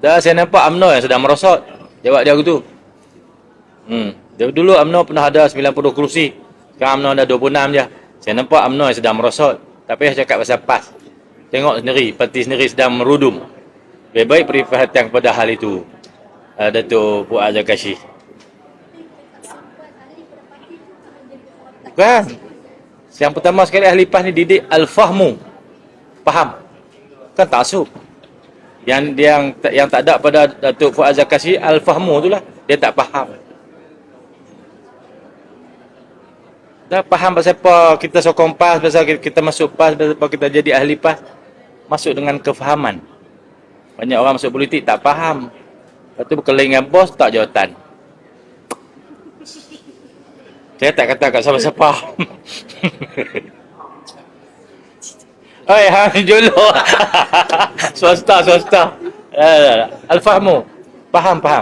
Dah saya nampak UMNO yang sedang merosot. Jawab dia gitu. Hmm. Dia dulu UMNO pernah ada 90 kerusi. Sekarang UMNO ada 26 je. Saya nampak UMNO yang sedang merosot. Tak payah cakap pasal PAS. Tengok sendiri, parti sendiri sedang merudum. Lebih baik beri perhatian kepada hal itu. Uh, Datuk Fuad Zakashi. Bukan. Yang pertama sekali ahli PAS ni didik al-fahmu. Faham. Kan taksub. Yang yang yang tak ada pada Datuk Fuad Zakashi al-fahmu itulah. Dia tak faham. Dah faham pasal apa kita sokong PAS, pasal kita masuk PAS, pasal apa kita jadi ahli PAS. Masuk dengan kefahaman. Banyak orang masuk politik tak faham. Lepas tu dengan bos, tak jawatan. Saya tak kata kat siapa-siapa. Oi, hang jolo. swasta, swasta. Eh, Al-fahmu. Faham, faham.